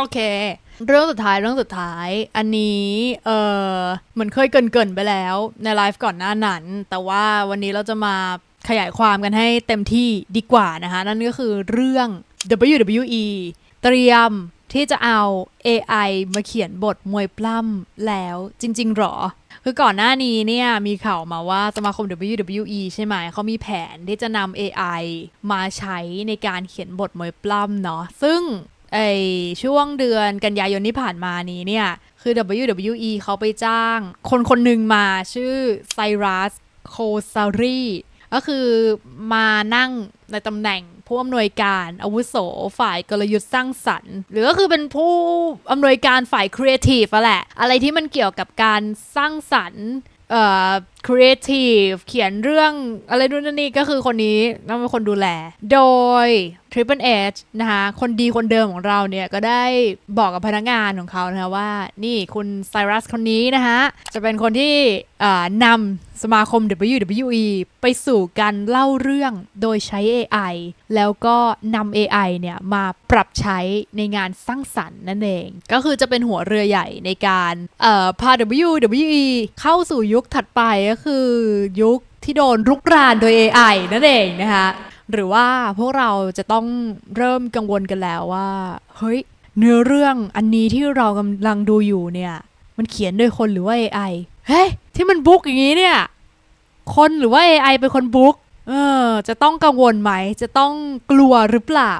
โอเค เรื่องสุดท้ายเรื่องสุดท้าย อันนี้เออเหมือนเคยเกรินๆไปแล้วในไลฟ์ก่อนหน้านั้น แต่ว่าวันนี้เราจะมาขยายความกันให้เต็มที่ดีกว่านะคะ นั่นก็คือเรื่อง WWE เตรียมที่จะเอา AI มาเขียนบทมวยปล้ำแล้วจริง ๆ หรอ คือก่อนหน้านี้เนี่ยมีข่าวมาว่าสมาคม WWE ใช่ไหม เขามีแผนที่จะนำ AI มาใช้ในการเขียนบทมวยปล้ำเนาะ ซึ่ง ไอช่วงเดือนกันยายนที่ผ่านมานี้เนี่ย คือ WWE เขาไปจ้าง คนคนหนึ่งมาชื่อไซรัสโคซารีก็คือมานั่งในตำแหน่งผู้อำนวยการอาวุโสฝ่ายกลยุทธ์สร้างสรรค์ หรือก็คือเป็นผู้อำนวยการฝ่ายครีเอทีฟอะแหละ อะไรที่มันเกี่ยวกับการสร้างสรรค์ เอ่อครีเอทีฟเขียนเรื่องอะไรนู่นนี่ก็คือคนนี้ต้องเป็นคนดูแล โดย Triple H นะคะคนดีคนเดิมของเราเนี่ย ก็ได้บอกกับพนักงานของเขานะคะว่า นี่คุณไซรัสคนนี้นะคะจะเป็นคนที่เอ่อนำ สมาคม WWE ไปสู่การเล่าเรื่องโดยใช้ AI แล้วก็นำ AI เนี่ยมาปรับใช้ในงานสร้างสรรค์นั่นเอง ก็คือจะเป็นหัวเรือใหญ่ในการพา WWE เข้าสู่ยุคถัดไปก็คือยุคที่โดนรุกรานโดย AI นั่นเองนะคะหรือว่าพวกเราจะต้องเริ่มกังวลกันแล้วว่า เฮ้ย เนื้อเรื่องอันนี้ที่เรากำลังดูอยู่เนี่ย มันเขียนโดยคนหรือว่า AI เฮ้ยที่มันบุ๊กอย่างนี้เนี่ย คนหรือว่า AI เป็นคนบุ๊กเออ จะต้องกังวลไหม จะต้องกลัวหรือเปล่า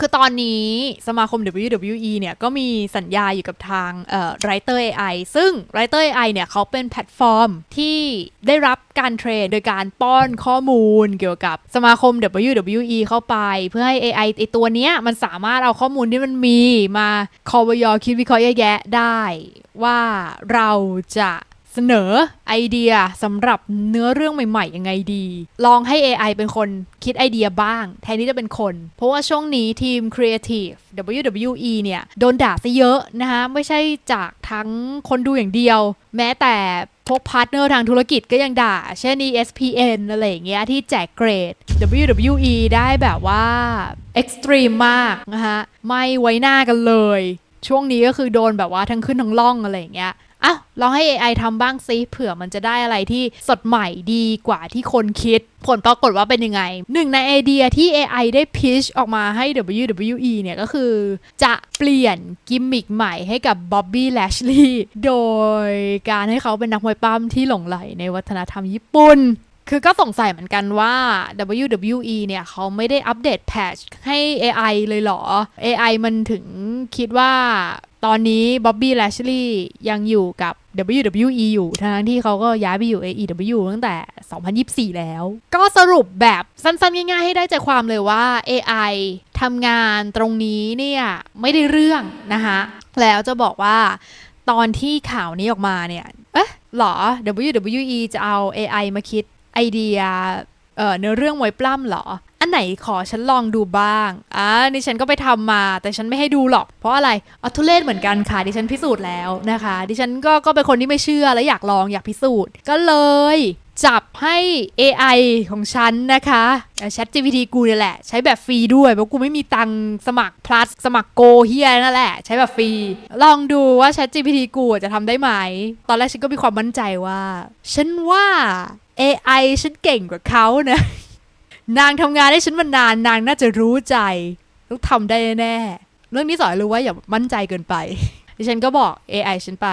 คือตอนนี้สมาคม WWE เนี่ยก็มีสัญญาอยู่กับทางเอ่อ Writer AI ซึ่ง Writer AI เนี่ยเขาเป็นแพลตฟอร์มที่ได้รับการเทรนโดยการป้อนข้อมูลเกี่ยวกับสมาคม WWE เข้าไป เพื่อให้ AI ไอตัวเนี้ยมันสามารถเอาข้อมูลที่มันมีมาคอวยอคิดวิเคราะห์แยแยะได้ ว่าเราจะ เสนอไอเดียสำหรับเนื้อเรื่องใหม่ๆยังไงดี ลองให้ AI เป็นคนคิดไอเดียบ้าง แทนที่จะเป็นคน เพราะว่าช่วงนี้ทีม Creative WWE เนี่ย โดนด่าซะเยอะนะคะไม่ใช่จากทั้งคนดูอย่างเดียว แม้แต่พวกพาร์ทเนอร์ทางธุรกิจก็ยังด่า เช่น ESPN อะไรอย่างเงี้ยที่แจกเกรด WWE ได้แบบว่า Extreme มากนะคะไม่ไว้หน้ากันเลย ช่วงนี้ก็คือโดนแบบว่าทั้งขึ้นทั้งล่องอะไรอย่างเงี้ย อะลองให้ AI ทำบ้างซิเผื่อมันจะได้อะไรที่สดใหม่ดีกว่าที่คนคิด ผลปรากฏว่าเป็นยังไง หนึ่งในไอเดียที่ AI ได้พิชออกมาให้ WWE เนี่ยก็คือ จะเปลี่ยนกิมมิกใหม่ให้กับบ๊อบบี้แลชลีย์โดยการให้เขาเป็นนักมวยปั้มที่หลงไหลในวัฒนธรรมญี่ปุ่นคือก็สงสัยเหมือนกันว่า WWE เนี่ยเขาไม่ได้อัปเดตแพทชให้ AI เลยเหรอ AI มันถึงคิดว่า ตอนนี้บ๊อบบี้แลชลีย์ยังอยู่กับ WWE อยู่ ทั้งที่เขาก็ย้ายไปอยู่ AEW ตั้งแต่ 2024 แล้ว ก็สรุปแบบสั้นๆ ง่ายๆ ให้ได้ใจความเลยว่า AI ทำงานตรงนี้เนี่ย ไม่ได้เรื่องนะคะแล้วจะบอกว่าตอนที่ข่าวนี้ออกมาเนี่ย เอ๊ะหรอ WWE จะเอา AI มาคิดไอเดีย เออเนื้อเรื่องมวยปล้ำเหรอ อันไหนขอฉันลองดูบ้าง อ่าดิฉันก็ไปทำมา แต่ฉันไม่ให้ดูหรอก เพราะอะไรเอาทุเรศเหมือนกันค่ะ ดิฉันพิสูจน์แล้วนะคะ ดิฉันก็ก็เป็นคนที่ไม่เชื่อและอยากลองอยากพิสูจน์ ก็เลย จับให้ AI ของฉันนะคะเอ่อ Chat GPT กูเนี่ยแหละ ใช้แบบฟรีด้วย เพราะกูไม่มีตังสมัคร plus สมัครโกเฮียนั่นแหละ ใช้แบบฟรี ลองดูว่า Chat GPT กูจะทำได้ไหม ตอนแรกฉันก็มีความมั่นใจว่า ฉันว่า AI ฉันเก่งกว่าเขานะ นางทำงานให้ฉันมานาน นางน่าจะรู้ใจต้องทำได้แน่ เรื่องนี้สอนรู้ว่าอย่ามั่นใจเกินไป ดิฉันก็บอก AI ฉันไป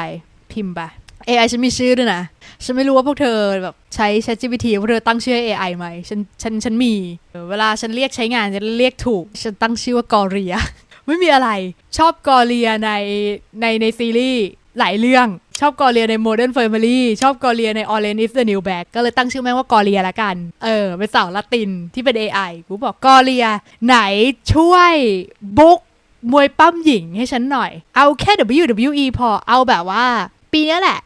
พิมพ์ไป AI ฉันมีชื่อด้วยนะ ฉันไม่รู้ว่าพวกเธอแบบใช้ ChatGPT พวกเธอตั้งชื่อให้ AI ไหม ฉัน ฉัน ฉันมีเออเวลาฉันเรียกใช้งานจะเรียกถูก ฉันตั้งชื่อว่ากอเรีย ไม่มีอะไร ชอบกอเรียใน ใน ในซีรีส์ หลายเรื่องชอบกอเรียใน Modern Family ชอบกอเรียใน Orange is the New Black ก็เลยตั้งชื่อแม่งว่ากอเรียละกัน เออ เป็นสาวละตินที่เป็น AI กูบอกกอเรีย ไหนช่วยบุ๊กมวยปั้มหญิงให้ฉันหน่อย เอาแค่ WWE พอเอาแบบว่า ปีนี้แหละ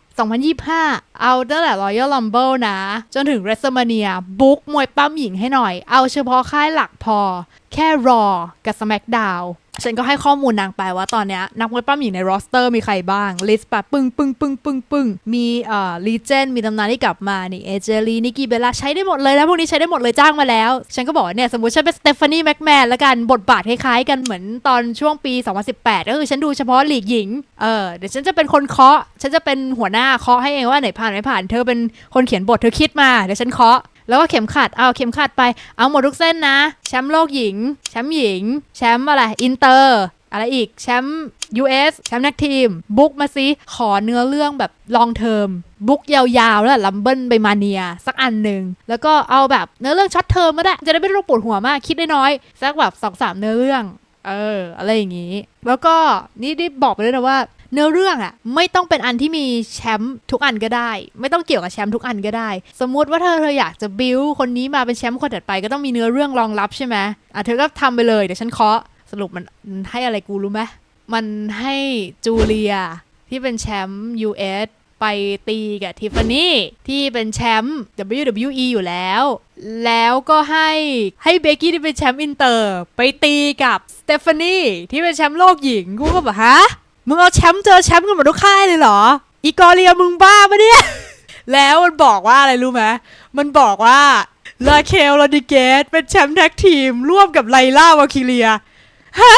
2025 เอาตั้งแต่ Royal Rumble นะ จนถึง WrestleMania บุ๊กมวยปั้มหญิงให้หน่อย เอาเฉพาะค่ายหลักพอ แค่ Raw กับ SmackDown ฉันก็ให้ข้อมูลนางไปว่าตอนเนี้ยนักมวยปั้มหญิงใน roster มีใครบ้าง ลิสต์แบบปึ้งปึ้งปึ้งปึ้งปึ้งมีเอ่อ Legend มีตำนานที่กลับมา นี่เอเจลีนิกกี้เบลล่าใช้ได้หมดเลยนะพวกนี้ใช้ได้หมดเลยจ้างมาแล้ว ฉันก็บอกเนี่ย สมมติฉันเป็นสเตฟานีแม็กแมนแล้วกัน บทบาทคล้ายๆกันเหมือนตอนช่วงปี 2018 ก็คือฉันดูเฉพาะหลีกหญิง เออเดี๋ยวฉันจะเป็นคนเคาะ ฉันจะเป็นหัวหน้าเคาะให้เองว่าไหนผ่านไม่ผ่าน เธอเป็นคนเขียนบทเธอคิดมาเดี๋ยวฉันเคาะ แล้วก็เข็มขัด เอาเข็มขัดไป เอาหมดทุกเส้นนะ แชมป์โลกหญิง แชมป์หญิง แชมป์อะไร อินเตอร์ อะไรอีก แชมป์ US แชมป์นักทีม บุ๊กมาสิขอเนื้อเรื่องแบบลองเทอมบุ๊กยาวๆ แล้วลัมเบิลไปมาเนีย สักอันหนึ่ง แล้วก็เอาแบบเนื้อเรื่องช็อตเทอมก็ได้ จะได้ไม่ต้องปวดหัวมากคิดได้น้อย สักแบบสองสามเนื้อเรื่อง เออ อะไรอย่างงี้ แล้วก็นี่ได้บอกไปเลยนะว่า เนื้อเรื่องอะไม่ต้องเป็นอันที่มีแชมป์ทุกอันก็ได้ ไม่ต้องเกี่ยวกับแชมป์ทุกอันก็ได้ สมมุติว่าเธอเธออยากจะบิวคนนี้มาเป็นแชมป์คนถัดไปก็ต้องมีเนื้อเรื่องรองรับใช่ไหมอะเธอก็ทำไปเลยเดี๋ยวฉันเคาะสรุปมันให้อะไรกูรู้ไหมมันให้จูเลียที่เป็นแชมป์ US ไปตีกับทิฟฟานี่ที่เป็นแชมป์ WWE อยู่แล้ว แล้วก็ให้ให้เบกกี้ที่เป็นแชมป์อินเตอร์ ไปตีกับสเตฟานี่ที่เป็นแชมป์โลกหญิงกูก็แบบฮะ มึงเอาแชมป์เจอแชมป์กันหมดทุกค่ายเลยเหรอ อีกอเรียมึงบ้าปะเนี่ย แล้วมันบอกว่าอะไรรู้ไหมมันบอกว่าลาเคลลาดิเกตเป็นแชมป์แท็กทีม ร่วมกับไลล่าวาคิเลีย ฮะ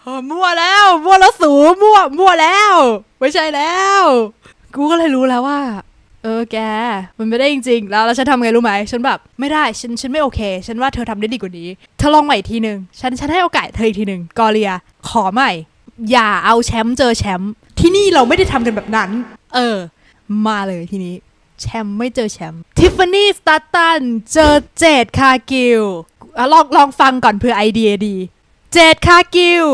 เออมั่วแล้ว มั่วแล้วสูมั่วมั่วแล้ว ไม่ใช่แล้ว กูก็เลยรู้แล้วว่า เออแก มันไม่ได้จริงๆ แล้วแล้วฉันทำไงรู้ไหม ฉันแบบไม่ได้ ฉันฉันไม่โอเค ฉันว่าเธอทำได้ดีกว่านี้ เธอลองใหม่อีกทีหนึ่งฉันฉันให้โอกาสเธออีกทีหนึ่งกอเลีย ขอใหม่ อย่าเอาแชมป์เจอแชมป์ ที่นี่เราไม่ได้ทำกันแบบนั้น เออ มาเลยทีนี้ แชมป์ไม่เจอแชมป์ ทิฟฟานี่ สตาร์ตัน เจอเจดคากิลอะลองลองฟังก่อนเพื่อไอเดียดี เจดคากิล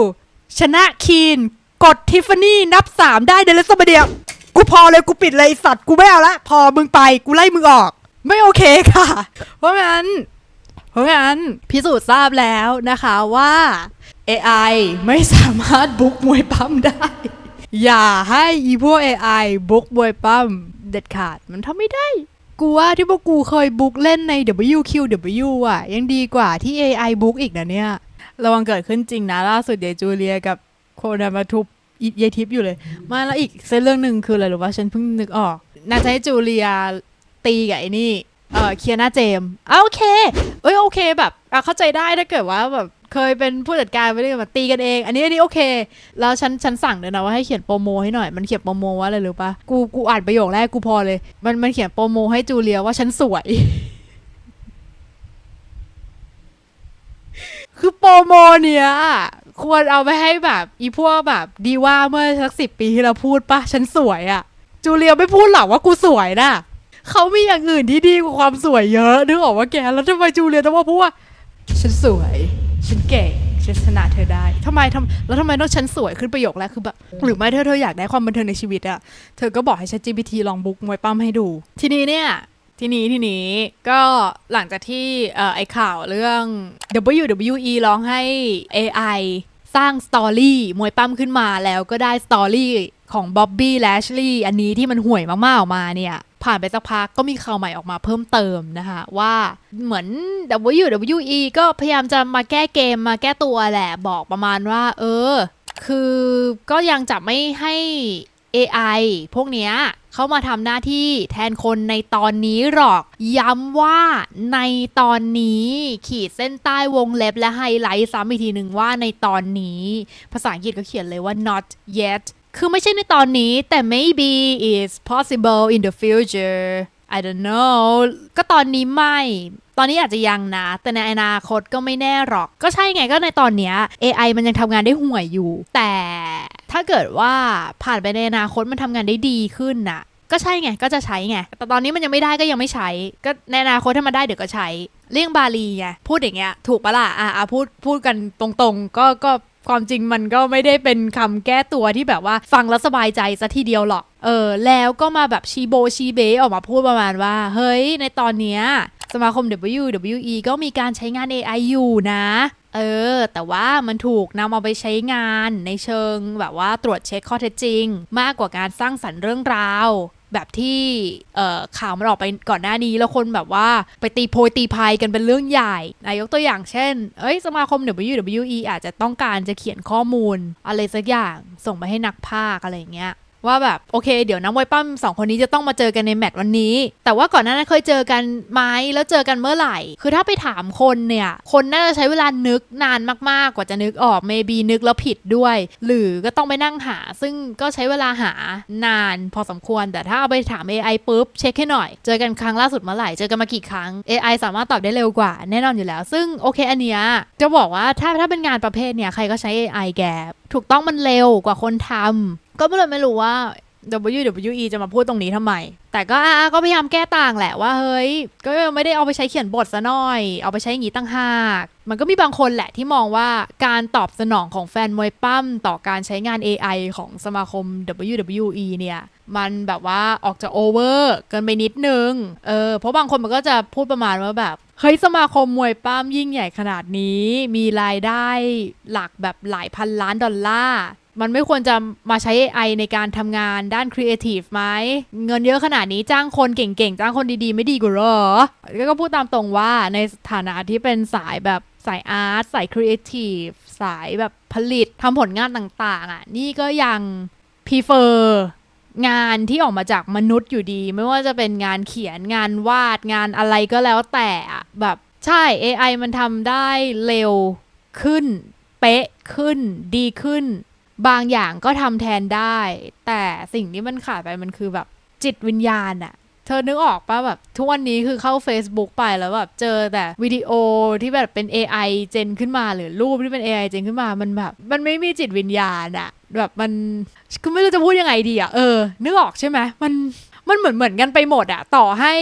ชนะคีน กดทิฟฟานี่นับสามได้เดลสมาเดียว กูพอเลยกูปิดเลยไอ้สัตว์กูไม่เอาละพอมึงไปกูไล่มึงออก ไม่โอเคค่ะ เพราะงั้น เพราะงั้นพิสูจน์ทราบแล้วนะคะว่า AI ไม่สามารถบุกมวยปั้มได้ อย่าให้อีพวก AI บุกมวยปั้มเด็ดขาดมันทำไม่ได้ กูว่าที่พวกกูเคยบุกเล่นใน WQW อะ ยังดีกว่าที่ AI บุกอีกนะเนี่ย ระวังเกิดขึ้นจริงนะ ล่าสุดเดยวจูเลียกับโคนามาทุบ อีเยทิปอยู่เลยมาแล้วอีกเส้นเรื่องหนึ่งคืออะไรหรือว่าฉันเพิ่งนึกออกน่าจะให้จูเลียตีกับไอ้นี่เออเคียนาเจมส์อะโอเคเอ้ยโอเคแบบอะเข้าใจได้ถ้าเกิดว่าแบบเคยเป็นผู้จัดการไปด้วยกันแบบตีกันเอง อันนี้อันนี้โอเค แล้วฉันฉันสั่งเลยนะว่าให้เขียนโปรโมให้หน่อย มันเขียนโปรโมว่าอะไรหรือปะกูกูอ่านประโยคแรกกูพอเลย มันมันเขียนโปรโมให้จูเลียว่าฉันสวย คือโปรโมเนี้ย ควรเอาไปให้แบบอีพวกแบบดีว่าเมื่อสักสิบปีที่เราพูดปะฉันสวยอะจูเลียไม่พูดหรอกว่ากูสวยนะเขามีอย่างอื่นที่ดีกว่าความสวยเยอะนึกออกว่าแกแล้วทำไมจูเลียต้องมาพูดว่าฉันสวย ฉันเก่งฉันชนะเธอได้ทำไมทำแล้วทำไมต้องฉันสวยขึ้นประโยคแรกคือแบบหรือไม่เธอเธออยากได้ความบันเทิงในชีวิตอะเธอก็บอกให้ ChatGPT ลองบุ๊กมวยปั้มให้ดู ทีนี้เนี่ย ทีนี้ทีนี้ก็หลังจากที่เอ่อไอข่าวเรื่อง WWE ร้องให้ AI สร้างสตอรี่มวยปั้มขึ้นมาแล้วก็ได้สตอรี่ของบ๊อบบี้แลชลีย์อันนี้ที่มันห่วยมากๆออกมาเนี่ย ผ่านไปสักพักก็มีข่าวใหม่ออกมาเพิ่มเติมนะคะว่าเหมือน WWE ก็พยายามจะมาแก้เกมมาแก้ตัวแหละบอกประมาณว่า เออ คือก็ยังจะไม่ให้ AI พวกเนี้ยเข้ามาทำหน้าที่แทนคนในตอนนี้หรอก ย้ำว่าในตอนนี้ขีดเส้นใต้วงเล็บและไฮไลท์ซ้ำอีกทีหนึ่งว่าในตอนนี้ ภาษาอังกฤษก็เขียนเลยว่า not yet คือไม่ใช่ในตอนนี้แต่ maybe is possible in the future I don't know ก็ตอนนี้ไม่ ตอนนี้อาจจะยังนะ แต่ในอนาคตก็ไม่แน่หรอก ก็ใช่ไงก็ในตอนเนี้ย AI มันยังทำงานได้ห่วยอยู่ แต่ ถ้าเกิดว่าผ่านไปในอนาคตมันทำงานได้ดีขึ้นน่ะ ก็ใช่ไง ก็จะใช้ไง แต่ตอนนี้มันยังไม่ได้ก็ยังไม่ใช้ ก็ในอนาคตถ้ามันได้เดี๋ยวก็ใช้เลี่ยงบาลีไง พูดอย่างเงี้ย ถูกปะล่ะ อะอะพูด พูดกันตรงๆ ก็ก็ความจริงมันก็ไม่ได้เป็นคำแก้ตัวที่แบบว่าฟังแล้วสบายใจซะทีเดียวหรอก เออ แล้วก็มาแบบชีโบชีเบออกมาพูดประมาณว่า เฮ้ย ในตอนเนี้ยสมาคม WWE ก็มีการใช้งาน AI อยู่นะ เออ แต่ว่ามันถูกนำเอาไปใช้งานในเชิงแบบว่าตรวจเช็คข้อเท็จจริง มากกว่าการสร้างสรรค์เรื่องราว แบบที่ข่าวมันออกไปก่อนหน้านี้แล้วคนแบบว่าไปตีโพยตีพายกันเป็นเรื่องใหญ่นายกตัวอย่างเช่น เอ้ยสมาคม WWE อาจจะต้องการจะเขียนข้อมูล อะไรสักอย่างส่งไปให้นักภาคอะไรอย่างเงี้ย ว่าแบบโอเคเดี๋ยวนักมวยปั้มสองคนนี้จะต้องมาเจอกันในแมตช์วันนี้ แต่ว่าก่อนหน้านั้นเคยเจอกันไหมแล้วเจอกันเมื่อไหร่ คือถ้าไปถามคนเนี่ย คนน่าจะใช้เวลานึกนานมากๆกว่าจะนึกออก maybe นึกแล้วผิดด้วย หรือก็ต้องไปนั่งหา ซึ่งก็ใช้เวลาหานานพอสมควร แต่ถ้าเอาไปถาม AI ปุ๊บเช็คให้หน่อย เจอกันครั้งล่าสุดเมื่อไหร่เจอกันมากี่ครั้ง AI สามารถตอบได้เร็วกว่าแน่นอนอยู่แล้ว ซึ่งโอเคอันเนี้ยจะบอกว่าถ้าถ้าเป็นงานประเภทเนี่ยใครก็ใช้ AI แกถูกต้องมันเร็วกว่าคนทำ ก็ไม่เลยไม่รู้ว่า WWE จะมาพูดตรงนี้ทำไม แต่ก็อะก็พยายามแก้ต่างแหละว่าเฮ้ย ก็ไม่ได้เอาไปใช้เขียนบทซะหน่อย เอาไปใช้อย่างนี้ตั้งหาก มันก็มีบางคนแหละที่มองว่าการตอบสนองของแฟนมวยปั้มต่อการใช้งาน AI ของสมาคม WWE เนี่ย มันแบบว่าออกจะโอเวอร์เกินไปนิดนึง เออ เพราะบางคนมันก็จะพูดประมาณว่าแบบ เฮ้ยสมาคมมวยปั้มยิ่งใหญ่ขนาดนี้ มีรายได้หลักแบบหลายพันล้านดอลลาร์มันไม่ควรจะมาใช้ AI ในการทำงานด้านครีเอทีฟไหม เงินเยอะขนาดนี้จ้างคนเก่งๆ จ้างคนดีๆ ไม่ดีกว่าหรอก็พูดตามตรงว่าในฐานะที่เป็นสายแบบสายอาร์ตสายครีเอทีฟสายแบบผลิตทำผลงานต่างๆอะนี่ก็ยัง prefer งานที่ออกมาจากมนุษย์อยู่ดี ไม่ว่าจะเป็นงานเขียนงานวาดงานอะไรก็แล้วแต่แบบใช่ AI มันทำได้เร็วขึ้น เป๊ะขึ้น ดีขึ้น บางอย่างก็ทำแทนได้ แต่สิ่งที่มันขาดไปมันคือแบบจิตวิญญาณอะ เธอนึกออกปะแบบทุกวันนี้คือเข้า Facebook ไปแล้วแบบเจอแต่วิดีโอที่แบบเป็น AI เจนขึ้นมาหรือรูปที่เป็น AI เจนขึ้นมามันแบบ มันไม่มีจิตวิญญาณอะแบบมันคือไม่รู้จะพูดยังไงดีอะเออ นึกออกใช่ไหมมันมันเหมือนเหมือนกันไปหมดอะต่อให้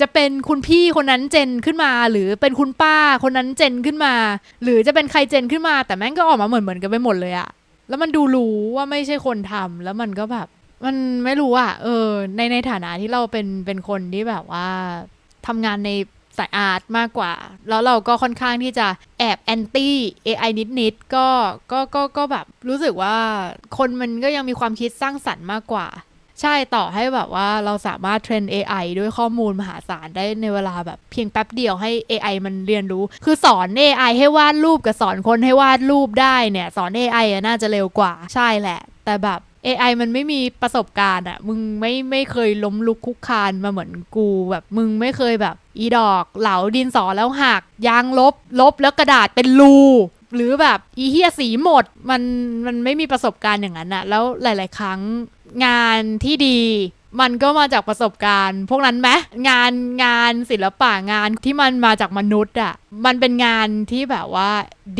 จะเป็นคุณพี่คนนั้นเจนขึ้นมา หรือเป็นคุณป้าคนนั้นเจนขึ้นมา หรือจะเป็นใครเจนขึ้นมา แต่แม่งก็ออกมาเหมือนเหมือนกันไปหมดเลยอะแล้วมันดูรู้ว่าไม่ใช่คนทำแล้วมันก็แบบ มันไม่รู้อะเออ ในในฐานะที่เราเป็นเป็นคนที่แบบว่าทำงานในสายอาร์ตมากกว่า แล้วเราก็ค่อนข้างที่จะแอบแอนตี้ AI นิดๆก็ก็ก็ก็แบบรู้สึกว่าคนมันก็ยังมีความคิดสร้างสรรค์มากกว่า ใช่ต่อให้แบบว่าเราสามารถเทรน AI ด้วยข้อมูลมหาศาลได้ในเวลาแบบเพียงแป๊บเดียวให้ AI มันเรียนรู้ คือสอน AI ให้วาดรูปกับสอนคนให้วาดรูปได้เนี่ย สอน AI อน่าจะเร็วกว่าใช่แหละ แต่แบบ AI มันไม่มีประสบการณ์อะมึงไม่ไม่เคยล้มลุกคุกคานมาเหมือนกูแบบมึงไม่เคยแบบ อีดอก เหลาดินสอแล้วหัก ยางลบ ลบแล้วกระดาษเป็นรูหรือแบบอีเฮียสีหมดมันมันไม่มีประสบการณ์อย่างนั้นอะแล้วหลาย ๆ ครั้งงานที่ดี มันก็มาจากประสบการณ์ พวกนั้นไหมงานงานศิลปะงานที่มันมาจากมนุษย์อะมันเป็นงานที่แบบว่า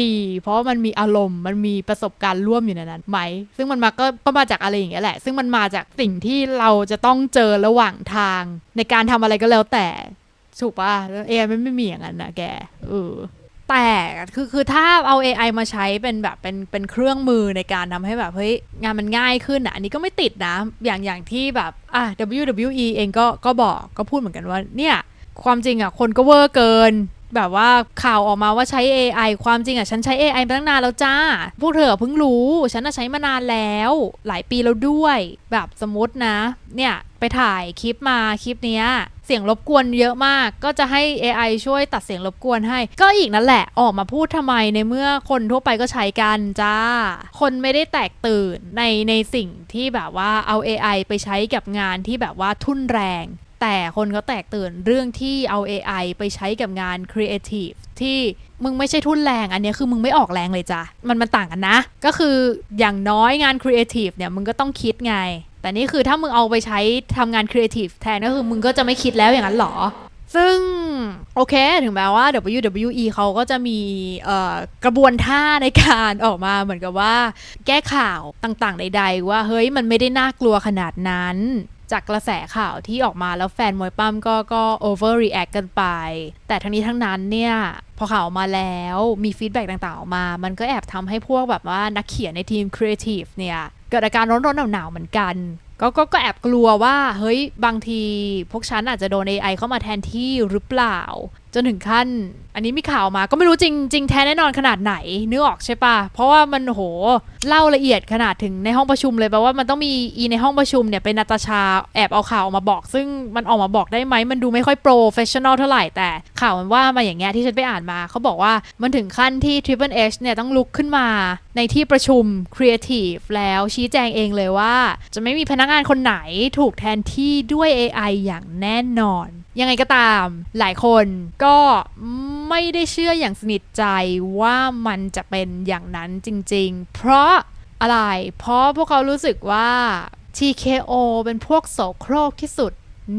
ดี เพราะมันมีอารมณ์มันมีประสบการณ์ร่วมอยู่ในนั้นไหม ซึ่งมันมาก็ก็มาจากอะไรอย่างเงี้ยแหละ ซึ่งมันมาจากสิ่งที่เราจะต้องเจอระหว่างทาง ในการทำอะไรก็แล้วแต่ถูกปะเอมันไม่มีอย่างนั้นนะแกเออ แต่คือคือถ้าเอา AI มาใช้เป็นแบบเป็นเป็นเครื่องมือในการทำให้แบบเฮ้ยงานมันง่ายขึ้นอะอันนี้ก็ไม่ติดนะ อย่างอย่างที่แบบอะ WWE เองก็ก็บอกก็พูดเหมือนกันว่าเนี่ยความจริงอะคนก็เวอร์เกิน แบบว่าข่าวออกมาว่าใช้ AI ความจริงอะฉันใช้ AI มาตั้งนานแล้วจ้า พวกเธอเพิ่งรู้ ฉันน่ะใช้มานานแล้ว หลายปีแล้วด้วย แบบสมมตินะ เนี่ย ไปถ่ายคลิปมาคลิปเนี้ยเสียงรบกวนเยอะมาก ก็จะให้ AI ช่วยตัดเสียงรบกวนให้ ก็อีกนั่นแหละออกมาพูดทำไมในเมื่อคนทั่วไปก็ใช้กันจ้า คนไม่ได้แตกตื่นในในสิ่งที่แบบว่าเอา AI ไปใช้กับงานที่แบบว่าทุ่นแรง แต่คนก็แตกตื่นเรื่องที่เอา AI ไปใช้กับงาน Creative ที่มึงไม่ใช่ทุนแรง อันนี้คือมึงไม่ออกแรงเลยจ้ะ มันมันต่างกันนะ ก็คืออย่างน้อยงาน Creative เนี่ยมึงก็ต้องคิดไง แต่นี่คือถ้ามึงเอาไปใช้ทำงานครีเอทีฟแทนก็คือมึงก็จะไม่คิดแล้วอย่างนั้นหรอ ซึ่งโอเค ถึงแม้ว่า WWE เขาก็จะมีกระบวนท่าในการออกมาเหมือนกับว่า แก้ข่าวต่างๆใดๆว่า เฮ้ยมันไม่ได้น่ากลัวขนาดนั้น จากกระแสข่าวที่ออกมาแล้วแฟนมวยปั้มก็ก็ overreact กันไป แต่ทั้งนี้ทั้งนั้นเนี่ยพอข่าวออกมาแล้วมีฟีดแบ็กต่างๆออกมา มันก็แอบทำให้พวกแบบว่านักเขียนในทีมครีเอทีฟเนี่ยเกิดอาการร้อนๆหนาวๆเหมือนกันก็ก็ก็แอบกลัวว่าเฮ้ยบางทีพวกฉันอาจจะโดน AI เข้ามาแทนที่หรือเปล่าจนถึงขั้น อันนี้มีข่าวมา ก็ไม่รู้จริงจริงแท้แน่นอนขนาดไหนนึกออกใช่ปะเพราะว่ามันโหเล่าละเอียดขนาดถึงในห้องประชุมเลยแปลว่ามันต้องมีอีในห้องประชุมเนี่ยเป็นนาตาชาแอบเอาข่าวออกมาบอก ซึ่งมันออกมาบอกได้ไหมมันดูไม่ค่อยโปรเฟชชั่นอลเท่าไหร่แต่ข่าวมันว่ามาอย่างเงี้ยที่ฉันไปอ่านมาเขาบอกว่ามันถึงขั้นที่ Triple H เนี่ยต้องลุกขึ้นมา ในที่ประชุม Creative แล้วชี้แจงเองเลยว่า จะไม่มีพนักงานคนไหนถูกแทนที่ด้วย AI อย่างแน่นอน ยังไงก็ตามหลายคนก็ไม่ได้เชื่ออย่างสนิทใจว่ามันจะเป็นอย่างนั้นจริง ๆ เพราะอะไร เพราะพวกเขารู้สึกว่า TKO เป็นพวกโสโครกที่สุด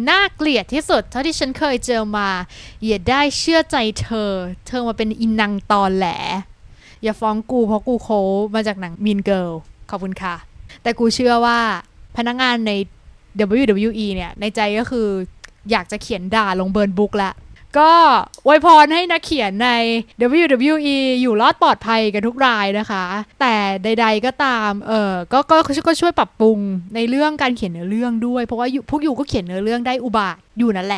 น่าเกลียดที่สุด เท่าที่ฉันเคยเจอมา อย่าได้เชื่อใจเธอ เธอมาเป็นอินังตอนแหล อย่าฟ้องกูเพราะกูโคมาจากหนัง Mean Girl ขอบคุณค่ะ แต่กูเชื่อว่าพนักงานใน WWE เนี่ย ในใจก็คือ อยากจะเขียนด่าลงเบิร์นบุ๊กละก็อวยพรให้นักเขียนใน WWE อยู่รอดปลอดภัยกันทุกรายนะคะ แต่ใด ๆก็ตามเออก็ก็ก็ช่วยปรับปรุงในเรื่องการเขียนเนื้อเรื่องด้วย เพราะว่าพวกอยู่ก็เขียนเนื้อเรื่องได้อุบาทอยู่นั่นแหละ